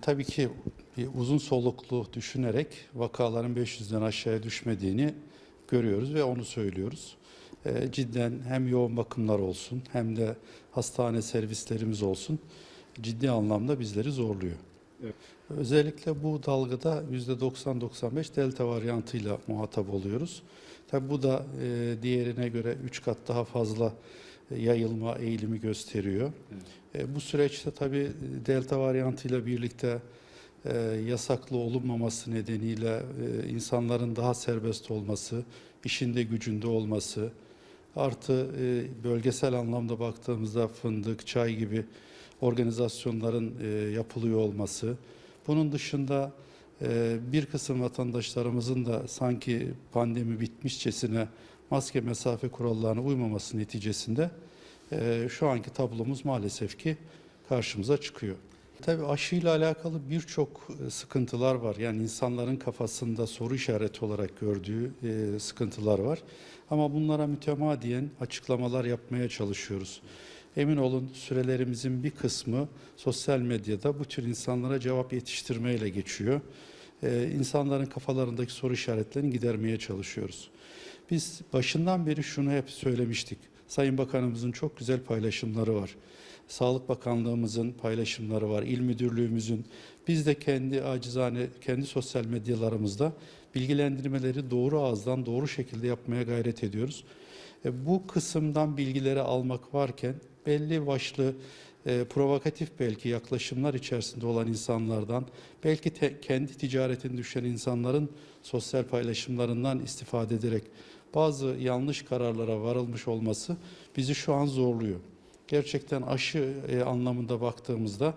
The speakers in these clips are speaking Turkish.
tabii ki bir uzun soluklu düşünerek vakaların 500'den aşağıya düşmediğini görüyoruz ve onu söylüyoruz. E, cidden hem yoğun bakımlar olsun hem de hastane servislerimiz olsun ciddi anlamda bizleri zorluyor. Evet. Özellikle bu dalgada %90-95 delta varyantıyla muhatap oluyoruz. Tabi bu da e, diğerine göre 3 kat daha fazla yayılma eğilimi gösteriyor. E, bu süreçte tabi delta varyantıyla birlikte e, yasaklı olunmaması nedeniyle e, insanların daha serbest olması, işinde gücünde olması, artı e, bölgesel anlamda baktığımızda fındık, çay gibi organizasyonların e, yapılıyor olması. Bunun dışında e, bir kısım vatandaşlarımızın da sanki pandemi bitmişçesine maske mesafe kurallarına uymaması neticesinde e, şu anki tablomuz maalesef ki karşımıza çıkıyor. Tabii aşıyla alakalı birçok e, sıkıntılar var. Yani insanların kafasında soru işareti olarak gördüğü e, sıkıntılar var. Ama bunlara mütemadiyen açıklamalar yapmaya çalışıyoruz. Emin olun sürelerimizin bir kısmı sosyal medyada bu tür insanlara cevap yetiştirmeyle geçiyor. Ee, insanların kafalarındaki soru işaretlerini gidermeye çalışıyoruz. Biz başından beri şunu hep söylemiştik. Sayın Bakanımızın çok güzel paylaşımları var. Sağlık Bakanlığımızın paylaşımları var, İl Müdürlüğümüzün. Biz de kendi acizane, kendi sosyal medyalarımızda bilgilendirmeleri doğru ağızdan doğru şekilde yapmaya gayret ediyoruz. E, bu kısımdan bilgileri almak varken belli başlı e, provokatif belki yaklaşımlar içerisinde olan insanlardan, belki te- kendi ticaretini düşen insanların sosyal paylaşımlarından istifade ederek bazı yanlış kararlara varılmış olması bizi şu an zorluyor. Gerçekten aşı e, anlamında baktığımızda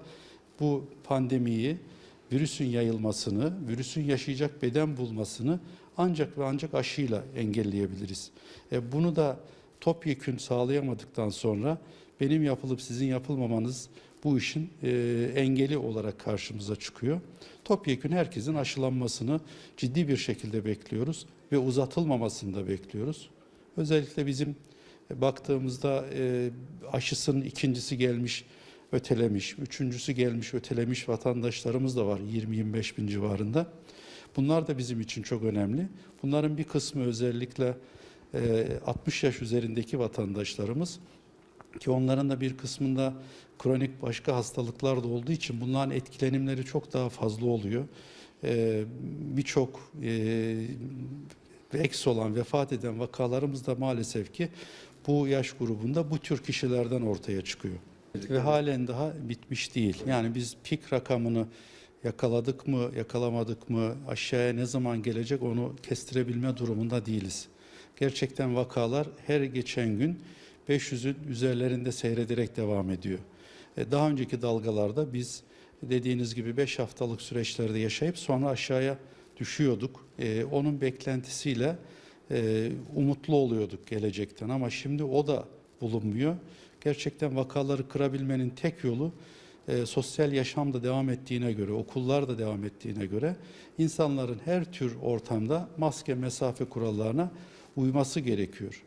bu pandemiyi, virüsün yayılmasını, virüsün yaşayacak beden bulmasını ancak ve ancak aşıyla engelleyebiliriz. E, bunu da topyekün sağlayamadıktan sonra benim yapılıp sizin yapılmamanız bu işin e, engeli olarak karşımıza çıkıyor. Topyekün herkesin aşılanmasını ciddi bir şekilde bekliyoruz ve uzatılmamasını da bekliyoruz. Özellikle bizim e, baktığımızda e, aşısının ikincisi gelmiş, ötelemiş, üçüncüsü gelmiş, ötelemiş vatandaşlarımız da var 20-25 bin civarında. Bunlar da bizim için çok önemli. Bunların bir kısmı özellikle e, 60 yaş üzerindeki vatandaşlarımız ki onların da bir kısmında kronik başka hastalıklar da olduğu için bunların etkilenimleri çok daha fazla oluyor. E, Birçok e, eks olan, vefat eden vakalarımız da maalesef ki bu yaş grubunda bu tür kişilerden ortaya çıkıyor. Ve halen daha bitmiş değil. Yani biz pik rakamını yakaladık mı, yakalamadık mı, aşağıya ne zaman gelecek onu kestirebilme durumunda değiliz. Gerçekten vakalar her geçen gün 500'ün üzerlerinde seyrederek devam ediyor. E, Daha önceki dalgalarda biz dediğiniz gibi 5 haftalık süreçlerde yaşayıp sonra aşağıya düşüyorduk. E, Onun beklentisiyle e, umutlu oluyorduk gelecekten ama şimdi o da bulunmuyor. Gerçekten vakaları kırabilmenin tek yolu e, sosyal yaşam da devam ettiğine göre, okullar da devam ettiğine göre insanların her tür ortamda maske mesafe kurallarına uyması gerekiyor.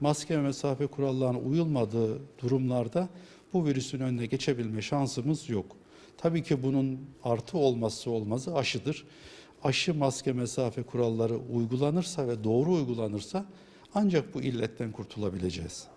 Maske ve mesafe kurallarına uyulmadığı durumlarda bu virüsün önüne geçebilme şansımız yok. Tabii ki bunun artı olmazsa olmazı aşıdır. Aşı maske mesafe kuralları uygulanırsa ve doğru uygulanırsa ancak bu illetten kurtulabileceğiz.